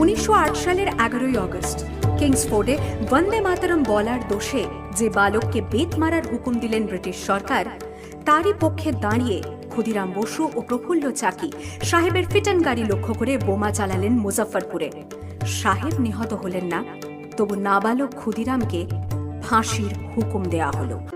উনিশশো আট সালের এগারোই অগস্ট কিংসফোর্ডে বন্দে মাতরম বলার দোষে যে বালককে বেত মারার হুকুম দিলেন ব্রিটিশ সরকার, তারই পক্ষে দাঁড়িয়ে ক্ষুদিরাম বসু ও প্রফুল্ল চাকি সাহেবের ফিটন গাড়ি লক্ষ্য করে বোমা চালালেন মুজফ্ফরপুরে। সাহেব নিহত হলেন না, তবু নাবালক ক্ষুদিরামকে ফাঁসির হুকুম দেয়া হলো।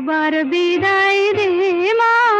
একবার বিদায় দে মা।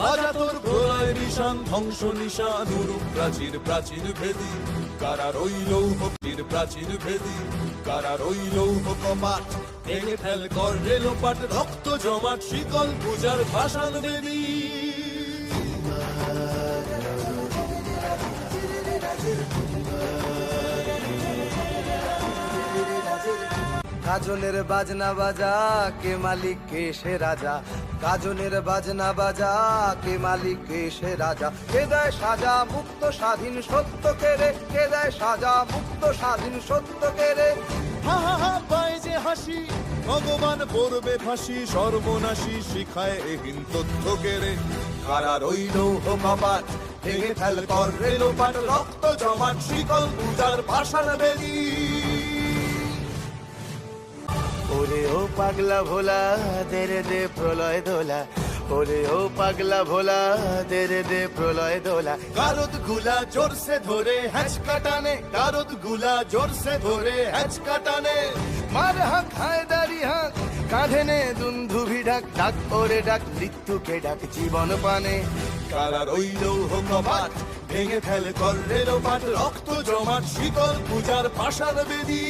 বাজা প্রলয় নিশান ধ্বংস নিশান প্রাচীর প্রাচীর ভেদি। কারা রইল ভক্তির প্রাচীর ভেদি? কারা রইল কপাট ভেঙে ফেল কর রেলোপাট রক্ত জমাট শীতল পূজার ভাষণ বেদী গাজনের বাজনা বাজা, কে মালিক, কে সে রাজা? গাজনের বাজনা বাজা, কে মালিক, কে সে রাজা? কে দেয় সাজা মুক্ত স্বাধীন সত্য কে রে? কে দেয় সাজা মুক্ত স্বাধীন সত্য কেড়ে হা হা হা, পায় যে হাসি, ভগবান পড়বে ফাঁসি, সর্বনাশী শিখায় এহীন তথ্য কেড়ে কারা রইল কপাট ভেঙে ফেল কর রেলোপাট রক্ত জমাট, শিকল পূজার পাষাণ বেদী। ওরে ও পাগলা ভোলা দেরে দে প্রলয় দোলা। ওরে ও পাগলা ভোলা দেরে দে প্রলয় দোলা। গারদগুলা জোরসে ধরে হ্যাচ কাটানে, গারদগুলা জোরসে ধরে হ্যাচ কাটানে। মার হাঁক, হায় দাড়ি হাঁক, কাঁধে নে দুন্ধুভি ডাক ডাক ওরে ডাক, মৃত্যুকে ডাক জীবন পানে। কারা রইল হো কপাট ভেঙে ফেল কর রেলোপাট রক্ত জমাট শিকল পূজার পাষাণ বেদী।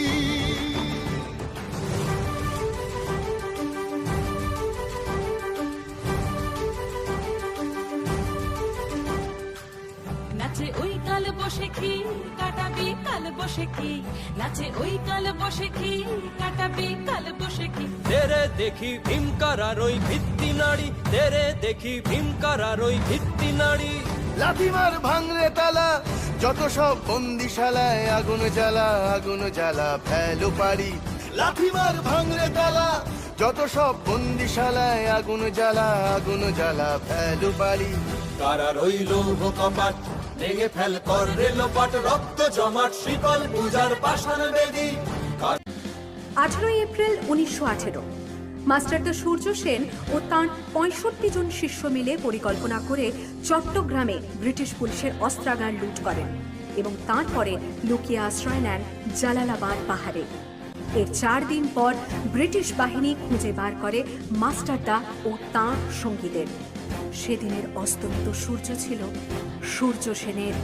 নাচে ওই কাল বসে কি কাটাবি? কাল বসে কি? নাচে ওই কাল বসে কি কাটাবি? কাল বসে কি? তেরে দেখি ভীমকারার ওই ভিত্তি নাড়ি। তেরে দেখি ভীমকারার ওই ভিত্তি নাড়ি। লাথিমার ভাঙরে তালা যত সব বন্দিশালায় আগুন জ্বালা আগুন জ্বালা ফেলো পারি লাথিমার ভাঙরে তালা যত সব বন্দিশালায় আগুন জ্বালা আগুন জ্বালা ফেলো পারি কারা রইল কপাট ভেঙে ফেল কর রেলোপাট রক্ত জমাট পূজার পাষাণ বেদি। আঠারোই এপ্রিল উনিশশো আঠেরো। সূর্য সেন ও তাঁর পঁয়ষট্টি জন শিষ্য মিলে পরিকল্পনা করে চট্টগ্রামে ব্রিটিশ পুলিশের অস্ত্রাগার লুট করেন এবং তারপরে লুকিয়ে আশ্রয় নেন জালালাবাদ পাহাড়ে। এর চার দিন পর ব্রিটিশ বাহিনী খুঁজে বার করে মাস্টারদা ও তাঁর সঙ্গীদের। সেদিনের অস্তমিত সূর্য ছিল সূর্য সেনের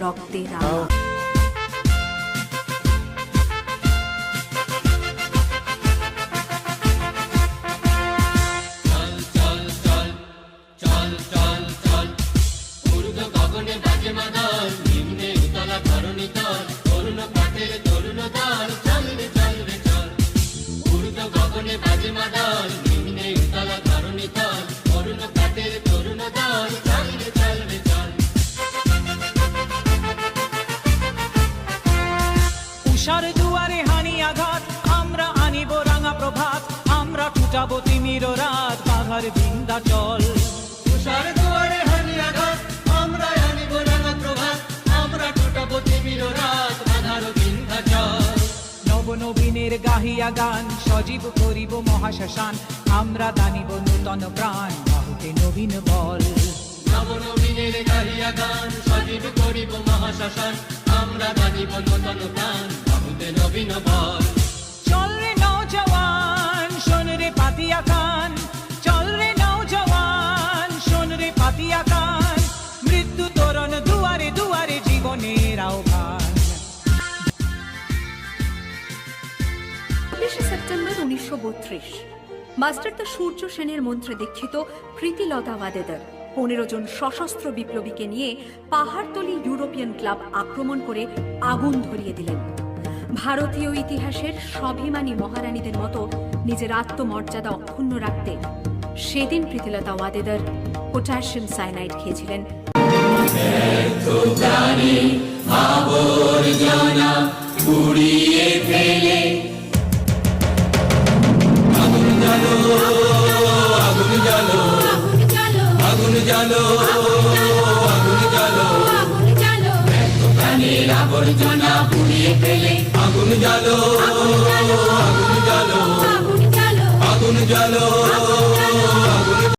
রক্তে রাঙা উষার টুটাবো তিমির রাত বাঘার বিন্দা চল। উষার দুয়ারে হানি আঘাত আমরা আনিব রাঙা প্রভাত আমরা টুটাবো তিমির রাত বাঘার বিন্দা চল। নব নবীনের গাহিয়া গান সজীব করিব মহাশ্মশান আমরা দানিব নূতন প্রাণ বাহুতে নবীন বল। নবনবীনের গাহিয়া গান সজীব করিব মহাশ্মশান আমরা দানিব নূতন প্রাণ বাহুতে নবীন বল। রে পাতিয়া কান চল রে নৌজওয়ান শোন রে পাতিয়া কান মৃত্যু তোরণ দুয়ারে দুয়ারে জীবনের আহ্বান। সেপ্টেম্বর উনিশশো মাস্টারদা সূর্য সেনের মন্ত্রে দীক্ষিত প্রীতিলতা ওয়াদেদার পনেরো জন সশস্ত্র বিপ্লবীকে নিয়ে পাহাড়তলি ইউরোপিয়ান ক্লাব আক্রমণ করে আগুন ধরিয়ে দিলেন। ভারতীয় ইতিহাসের স্বাভিমানী মহারানীদের মতো নিজের আত্মমর্যাদা অক্ষুণ্ণ রাখতে সেদিন প্রীতিলতা ওয়াদেদার পটাশিয়াম সাইনাইড খেয়েছিলেন। আগুন